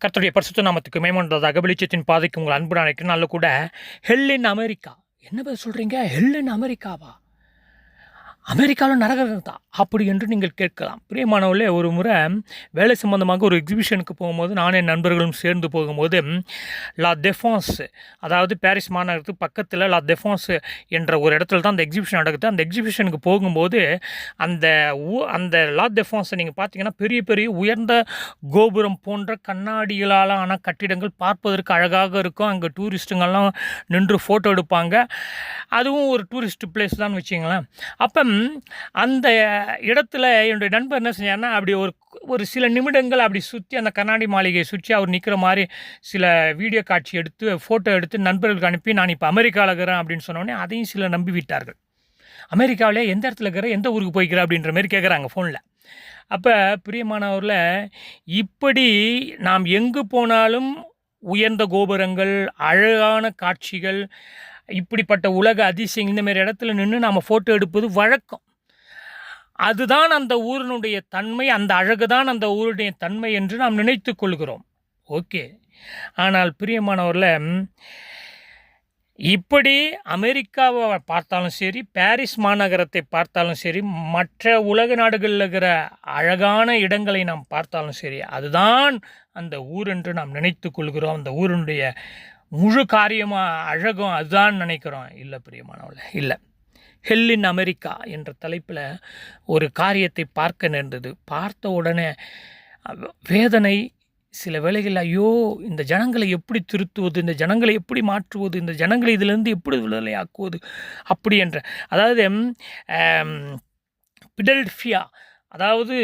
கர்த்தருடைய பரிசுத்த நாமத்துக்கு மேம்படுறதாக வெளிச்சத்தின் பாதைக்கு உங்கள் அன்பு நினைக்கிறேன் நல்ல கூட ஹெல் இன் அமெரிக்கா. என்ன பதில் சொல்கிறீங்க ஹெல் இன் அமெரிக்காவா? அமெரிக்காவில் நரகம் தான் அப்படி என்று நீங்கள் கேட்கலாம். பிரியமானவர்களே ஒரு முறை வேலை சம்பந்தமாக ஒரு எக்ஸிபிஷனுக்கு போகும்போது நானே என் நண்பர்களும் சேர்ந்து போகும்போது லா டெஃபான்ஸ் அதாவது பாரிஸ் மாநகரத்துக்கு பக்கத்தில் லா டெஃபான்ஸ் என்ற ஒரு இடத்துல தான் அந்த எக்ஸிபிஷன் நடக்குது. அந்த எக்ஸிபிஷனுக்கு போகும்போது அந்த ஊ அந்த லா டெஃபான்ஸை நீங்கள் பார்த்தீங்கன்னா பெரிய பெரிய உயர்ந்த கோபுரம் போன்ற கண்ணாடிகளால் ஆன கட்டிடங்கள் பார்ப்பதற்கு அழகாக இருக்கும். அங்கே டூரிஸ்ட்டுங்கெல்லாம் நின்று ஃபோட்டோ எடுப்பாங்க. அதுவும் ஒரு டூரிஸ்ட் பிளேஸ் தான் வச்சிங்களேன் அப்போ அந்த இடத்துல என்னுடைய நண்பர் என்ன செஞ்சார்னா அப்படி ஒரு ஒரு சில நிமிடங்கள் அப்படி சுற்றி அந்த கண்ணாடி மாளிகையை சுற்றி அவர் நிற்கிற மாதிரி சில வீடியோ காட்சி எடுத்து ஃபோட்டோ எடுத்து நண்பர்களுக்கு அனுப்பி நான் இப்போ அமெரிக்காவில் இருக்கிறேன் அப்படின்னு சொன்னோடனே அதையும் சில நம்பி விட்டார்கள். அமெரிக்காவிலே எந்த இடத்துல இருக்கிற எந்த ஊருக்கு போய்க்கிற? அப்படின்ற மாதிரி கேட்குறாங்க ஃபோனில் அப்போ பிரியமானவரில் இப்படி நாம் எங்கு போனாலும் உயர்ந்த கோபுரங்கள் அழகான காட்சிகள் இப்படிப்பட்ட உலக அதிசயம் இந்தமாரி இடத்துல நின்று நாம் ஃபோட்டோ எடுப்பது வழக்கம். அதுதான் அந்த ஊரினுடைய தன்மை அந்த அழகு தான் அந்த ஊருடைய தன்மை என்று நாம் நினைத்து கொள்கிறோம். ஓகே. ஆனால் பிரியமானவரில் இப்படி அமெரிக்காவை பார்த்தாலும் சரி பாரிஸ் மாநகரத்தை பார்த்தாலும் சரி மற்ற உலக நாடுகளில் இருக்கிற அழகான இடங்களை நாம் பார்த்தாலும் சரி அதுதான் அந்த ஊர் என்று நாம் நினைத்து கொள்கிறோம். அந்த ஊரினுடைய முழு காரியமாக அழகும் அதுதான் நினைக்கிறோம். இல்லை பிரியமானவள இல்லை. ஹெல் இன் அமெரிக்கா என்ற தலைப்பில் ஒரு காரியத்தை பார்க்க நேர்ந்தது. பார்த்த உடனே வேதனை சில வேளைகள் ஐயோ இந்த ஜனங்களை எப்படி திருத்துவது இந்த ஜனங்களை எப்படி மாற்றுவது இந்த ஜனங்களை இதிலிருந்து எப்படி விடுதலை ஆக்குவது அப்படி என்ற அதாவது பிடல்ஃபியா அதாவது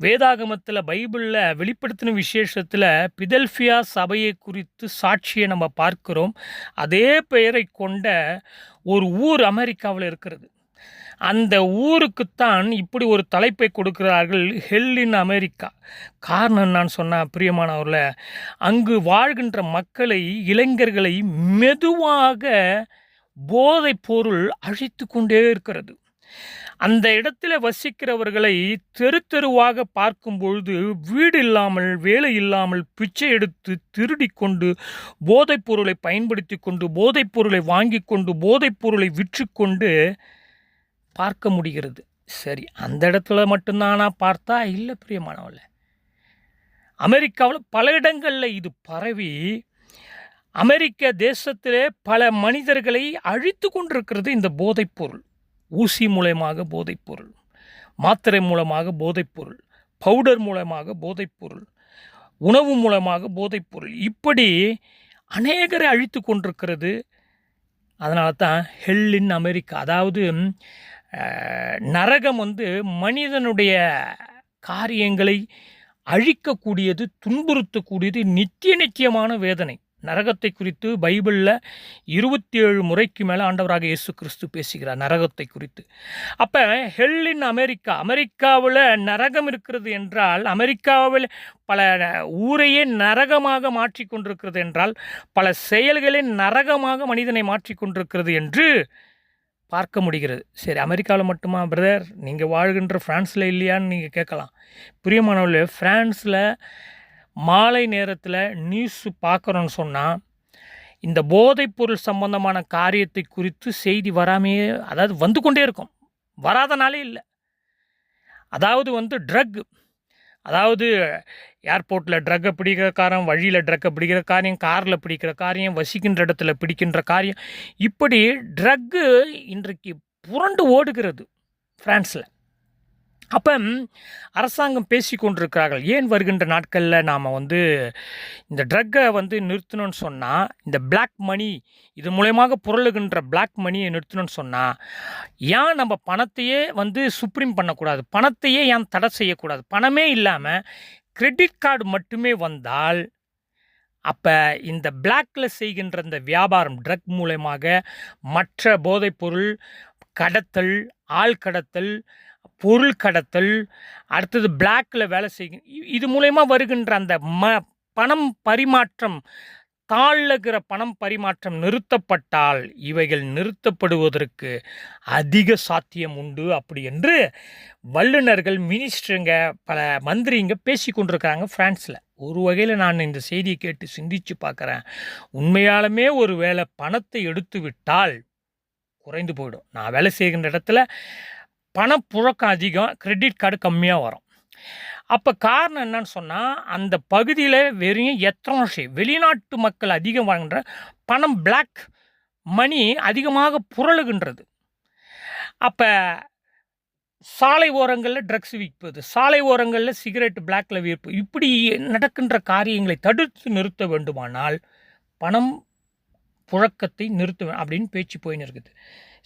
வேதாகமத்தில் பைபிளில் வெளிப்படுத்தின விசேஷத்தில் பிதல்ஃபியா சபையை குறித்து சாட்சியை நம்ம பார்க்கிறோம். அதே பெயரை கொண்ட ஒரு ஊர் அமெரிக்காவில் இருக்கிறது. அந்த ஊருக்குத்தான் இப்படி ஒரு தலைப்பை கொடுக்கிறார்கள் ஹெல் இன் அமெரிக்கா. காரணம் நான் சொன்ன பிரியமானவரில் அங்கு வாழ்கின்ற மக்களை இளைஞர்களை மெதுவாக போதைப் பொருள் அழித்து கொண்டே இருக்கிறது. அந்த இடத்துல வசிக்கிறவர்களை தெரு தெருவாக பார்க்கும் பொழுது வீடு இல்லாமல் வேலை இல்லாமல் பிச்சை எடுத்து திருடி கொண்டு போதைப் பொருளை பயன்படுத்தி கொண்டு போதைப் பொருளை வாங்கி கொண்டு போதைப் பொருளை விற்று கொண்டு பார்க்க முடிகிறது. சரி அந்த இடத்துல மட்டும்தானா பார்த்தா? இல்லை பிரியமானவள அமெரிக்காவில் பல இடங்களில் இது பரவி அமெரிக்க தேசத்திலே பல மனிதர்களை அழித்து கொண்டிருக்கிறது இந்த போதைப் பொருள். ஊசி மூலயமாக போதைப்பொருள் மாத்திரை மூலமாக போதைப்பொருள் பவுடர் மூலமாக போதைப்பொருள் உணவு மூலமாக போதைப்பொருள். இப்படி அநேகரை அழித்து கொண்டிருக்கிறது. அதனால தான் ஹெல் இன் அமெரிக்கா அதாவது நரகம் வந்து மனிதனுடைய காரியங்களை அழிக்கக்கூடியது துன்புறுத்தக்கூடியது நித்திய நித்தியமான வேதனை. நரகத்தை குறித்து பைபிளில் இருபத்தி ஏழு முறைக்கு மேலே ஆண்டவராக இயேசு கிறிஸ்து பேசுகிறார் நரகத்தை குறித்து அப்போ ஹெல் இன் அமெரிக்கா அமெரிக்காவில் நரகம் இருக்கிறது என்றால் அமெரிக்காவில் பல ஊரையே நரகமாக மாற்றி கொண்டிருக்கிறது என்றால் பல செயல்களை நரகமாக மனிதனை மாற்றி கொண்டிருக்கிறது என்று பார்க்க முடிகிறது. சரி அமெரிக்காவில் மட்டுமா பிரதர் நீங்கள் வாழ்கின்ற ஃப்ரான்ஸில் இல்லையான்னு நீங்கள் கேட்கலாம். பிரியமானவர்களே ஃப்ரான்ஸில் மாலை நேரத்தில் நியூஸ் பார்க்குறோன்னு சொன்னால் இந்த போதைப்பொருள் சம்பந்தமான காரியத்தை குறித்து செய்தி வராமையே அதாவது வந்து கொண்டே இருக்கும். வராதனாலே இல்லை. அதாவது வந்து ட்ரக் அதாவது ஏர்போர்ட்டில் ட்ரக்கை பிடிக்கிற காரியம் வழியில் ட்ரக்கை பிடிக்கிற காரியம் காரில் பிடிக்கிற காரியம் வசிக்கின்ற இடத்துல பிடிக்கின்ற காரியம் இப்படி ட்ரக்கு இன்றைக்கு புரண்டு ஓடுகிறது ஃப்ரான்ஸில் அப்போ அரசாங்கம் பேசி கொண்டிருக்கிறார்கள். ஏன் வருகின்ற நாட்களில் நாம் வந்து இந்த ட்ரக்கை வந்து நிறுத்தணும்னு சொன்னால் இந்த பிளாக் மணி இது மூலயமாக புரளுகின்ற பிளாக் மணியை நிறுத்தணும்னு சொன்னால் ஏன் நம்ம பணத்தையே வந்து சுப்ரீம் பண்ணக்கூடாது? பணத்தையே ஏன் தடை செய்யக்கூடாது? பணமே இல்லாமல் கிரெடிட் கார்டு மட்டுமே வந்தால் அப்போ இந்த பிளாக்ல செய்கின்ற இந்த வியாபாரம் ட்ரக் மூலயமாக மற்ற போதைப்பொருள் கடத்தல் ஆள் கடத்தல் பொருள் கடத்தல் அடுத்தது பிளாக்கில் வேலை செய்க இது மூலயமா வருகின்ற அந்த ம பணம் பரிமாற்றம் தாழ்கிற பணம் பரிமாற்றம் நிறுத்தப்பட்டால் இவைகள் நிறுத்தப்படுவதற்கு அதிக சாத்தியம் உண்டு அப்படி என்று வல்லுநர்கள் மினிஸ்டருங்க பல மந்திரிங்க பேசி கொண்டிருக்கிறாங்க ஃப்ரான்ஸில். ஒரு வகையில் நான் இந்த செய்தியை கேட்டு சிந்தித்து பார்க்குறேன். உண்மையாலுமே ஒரு வேளை பணத்தை எடுத்து விட்டால் குறைந்து போயிடும். நான் வேலை செய்கின்ற இடத்துல பணப்புழக்கம் அதிகம் கிரெடிட் கார்டு கம்மியாக வரும். அப்போ காரணம் என்னன்னு சொன்னால் அந்த பகுதியில் வெறும் எத்தனை வெளிநாட்டு மக்கள் அதிகம் வாங்குகின்ற பணம் பிளாக் மணி அதிகமாக புரளுகின்றது. அப்போ சாலை ஓரங்களில் ட்ரக்ஸ் விற்பது சாலை ஓரங்களில் சிகரெட் பிளாக்கில் விற்பது இப்படி நடக்கின்ற காரியங்களை தடுத்து நிறுத்த வேண்டுமானால் பணம் புழக்கத்தை நிறுத்துவேன் அப்படின்னு பேச்சு போயின்னு இருக்குது.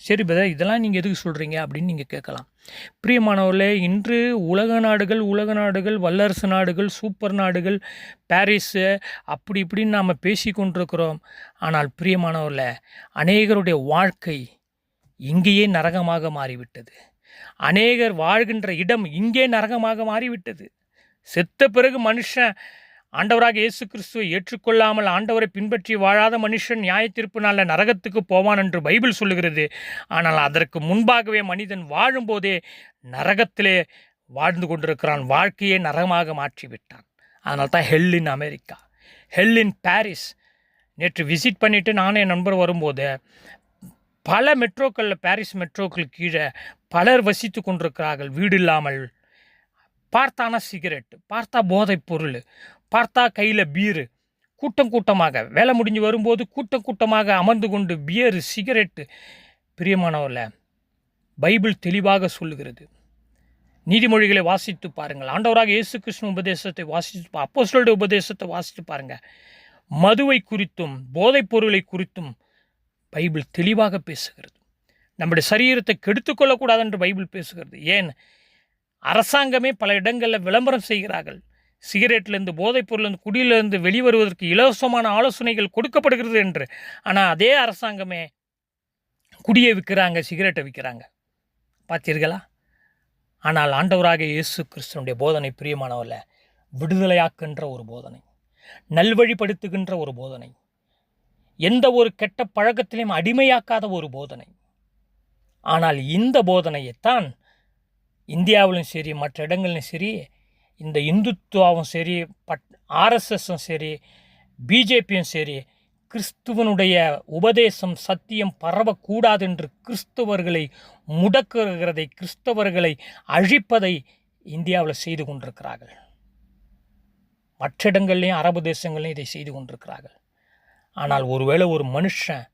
சரி பிரதர் இதெல்லாம் நீங்கள் எதுக்கு சொல்கிறீங்க அப்படின்னு நீங்கள் கேட்கலாம். பிரியமானவர்களே இன்று உலக நாடுகள் உலக நாடுகள் வல்லரசு நாடுகள் சூப்பர் நாடுகள் பாரிஸு அப்படி இப்படின்னு நாம் பேசி கொண்டிருக்கிறோம். ஆனால் பிரியமானவர்களே அநேகருடைய வாழ்க்கை இங்கேயே நரகமாக மாறிவிட்டது. அநேகர் வாழ்கின்ற இடம் இங்கே நரகமாக மாறிவிட்டது. செத்த பிறகு மனுஷன் ஆண்டவராக இயேசு கிறிஸ்துவை ஏற்றுக்கொள்ளாமல் ஆண்டவரை பின்பற்றி வாழாத மனுஷன் நியாய தீர்ப்பு நாளில் நரகத்துக்கு போவான் என்று பைபிள் சொல்லுகிறது. ஆனால் அதற்கு முன்பாகவே மனிதன் வாழும்போதே நரகத்திலே வாழ்ந்து கொண்டிருக்கிறான். வாழ்க்கையை நரகமாக மாற்றி விட்டான் தான் hell in America hell in Paris. நேற்று விசிட் பண்ணிவிட்டு நானும் என் நண்பர் வரும்போது பல மெட்ரோக்களில் பாரிஸ் மெட்ரோக்கள் கீழே பலர் வசித்து கொண்டிருக்கிறார்கள். வீடு இல்லாமல். பார்த்தானா சிகரெட் பார்த்தா போதைப் பொருள். பார்த்தா கையில் பீரு கூட்டம் கூட்டமாக வேலை முடிஞ்சு வரும்போது கூட்டம் கூட்டமாக அமர்ந்து கொண்டு பியரு சிகரெட்டு பிரியமானவர்ல பைபிள் தெளிவாக சொல்லுகிறது. நீதிமொழிகளை வாசித்து பாருங்கள். ஆண்டவராக இயேசு கிருஷ்ண உபதேசத்தை வாசித்து பா- உபதேசத்தை வாசித்து பாருங்கள். மதுவை குறித்தும் போதைப் பொருளை குறித்தும் பைபிள் தெளிவாக பேசுகிறது. நம்முடைய சரீரத்தை கெடுத்துக்கொள்ளக்கூடாது என்று பைபிள் பேசுகிறது. ஏன்? அரசாங்கமே பல இடங்களில் விளம்பரம் செய்கிறார்கள். சிகரெட்லேருந்து போதைப்பொருள்லேருந்து குடியிலேருந்து வெளிவருவதற்கு இலவசமான ஆலோசனைகள் கொடுக்கப்படுகிறது என்று. ஆனால் அதே அரசாங்கமே குடியை விற்கிறாங்க சிகரெட்டை விற்கிறாங்க. பார்த்தீர்களா? ஆனால் ஆண்டவராக இயேசு கிறிஸ்தனுடைய போதனை பிரியமானவல்ல விடுதலையாக்குகின்ற ஒரு போதனை நல்வழிப்படுத்துகின்ற ஒரு போதனை எந்த ஒரு கெட்ட பழக்கத்திலையும் அடிமையாக்காத ஒரு போதனை. ஆனால் இந்த போதனையைத்தான் இந்தியாவிலும் சரி மற்ற இடங்களிலும் சரி இந்த இந்துத்துவாவும் சரி பட் ஆர்எஸ்எஸும் சரி பிஜேபியும் சரி கிறிஸ்துவனுடைய உபதேசம் சத்தியம் பரவக்கூடாது என்று கிறிஸ்தவர்களை முடக்குகிறதை கிறிஸ்தவர்களை அழிப்பதை இந்தியாவில் செய்து கொண்டிருக்கிறார்கள். மற்ற இடங்கள்லையும் அரபு தேசங்கள்லையும் இதை செய்து கொண்டிருக்கிறார்கள். ஆனால் ஒருவேளை ஒரு மனுஷன்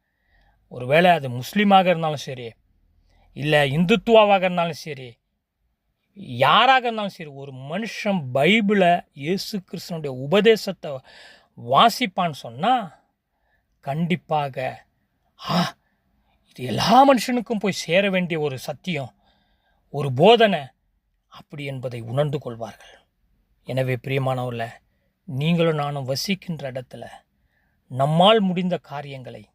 ஒருவேளை அது முஸ்லீமாக இருந்தாலும் சரி இல்லை இந்துத்துவாவாக இருந்தாலும் சரி யாராக இருந்தாலும் சரி ஒரு மனுஷன் பைபிளை இயேசு கிறிஸ்தனுடைய உபதேசத்தை வாசிப்பான்னு சொன்னால் கண்டிப்பாக ஆ இது எல்லா மனுஷனுக்கும் போய் சேர வேண்டிய ஒரு சத்தியம் ஒரு போதனை அப்படி என்பதை உணர்ந்து கொள்வார்கள். எனவே பிரியமானவர்கள நீங்களும் நானும் வசிக்கின்ற இடத்துல நம்மால் முடிந்த காரியங்களை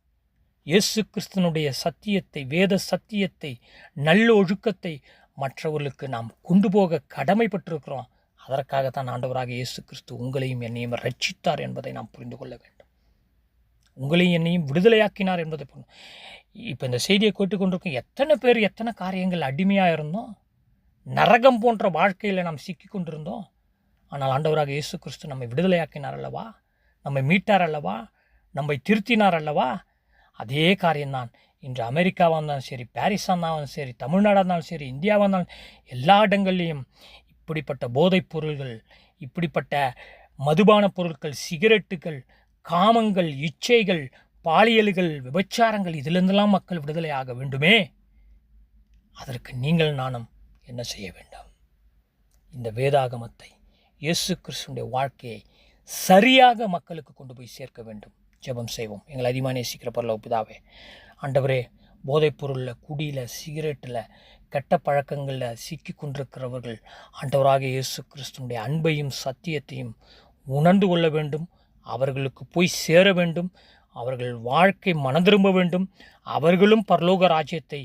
இயேசு கிறிஸ்தனுடைய சத்தியத்தை வேத சத்தியத்தை நல்ல ஒழுக்கத்தை மற்றவர்களுக்கு நாம் கொண்டு போக கடமைப்பட்டிருக்கிறோம். அதற்காகத்தான் ஆண்டவராக இயேசு கிறிஸ்து உங்களையும் என்னையும் ரட்சித்தார் என்பதை நாம் புரிந்து கொள்ள வேண்டும். உங்களையும் என்னையும் விடுதலையாக்கினார் என்பதை இப்போ இந்த செய்தியை கேட்டுக்கொண்டிருக்கும் எத்தனை பேர் எத்தனை காரியங்கள் அடிமையாக இருந்தோம் நரகம் போன்ற வாழ்க்கையில் நாம் சிக்கி கொண்டிருந்தோம். ஆனால் ஆண்டவராக இயேசு கிறிஸ்து நம்மை விடுதலையாக்கினார் அல்லவா? நம்மை மீட்டார் அல்லவா? நம்மை திருத்தினார் அல்லவா? அதே காரியம்தான். இன்று அமெரிக்காவாக இருந்தாலும் சரி பாரிஸாக இருந்தாலும் சரி தமிழ்நாடாக இருந்தாலும் சரி இந்தியாவாக இருந்தாலும் எல்லா இடங்கள்லையும் இப்படிப்பட்ட போதைப் பொருள்கள் இப்படிப்பட்ட மதுபான பொருட்கள் சிகரெட்டுகள் காமங்கள் இச்சைகள் பாலியல்கள் விபச்சாரங்கள் இதிலிருந்தெல்லாம் மக்கள் விடுதலை ஆக வேண்டுமே? அதற்கு நீங்கள் நானும் என்ன செய்ய வேண்டும்? இந்த வேதாகமத்தை இயேசு கிறிஸ்துடைய வாழ்க்கையை சரியாக மக்களுக்கு கொண்டு போய் சேர்க்க வேண்டும். ஜெபம் செய்வோம். எங்களை அதிகமாக நேசிக்கிற பரலோக பிதாவே ஆண்டவரே போதைப்பொருளில் குடியில் சிகரெட்டில் கெட்ட பழக்கங்களில் சிக்கி கொண்டிருக்கிறவர்கள் ஆண்டவராக இயேசு கிறிஸ்துனுடைய அன்பையும் சத்தியத்தையும் உணர்ந்து கொள்ள வேண்டும். அவர்களுக்கு போய் சேர வேண்டும். அவர்கள் வாழ்க்கை மனதிரும்ப வேண்டும். அவர்களும் பரலோக ராஜ்யத்தை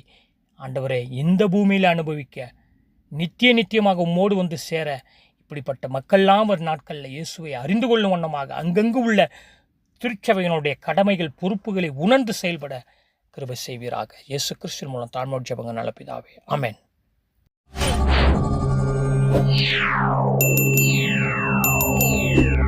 ஆண்டவரே இந்த பூமியில் அனுபவிக்க நித்திய நித்தியமாக உம்மோடு வந்து சேர இப்படிப்பட்ட மக்கள்லாம் ஒரு நாட்களில் இயேசுவை அறிந்து கொள்ளும் வண்ணமாக அங்கங்கு உள்ள திருச்சபையினுடைய கடமைகள் பொறுப்புகளை உணர்ந்து செயல்பட கிருபை செய்வீராக. இயேசு கிறிஸ்துவின் மூலம் தாழ்மோட் ஜபங்க நல்ல அமேன் Yeah.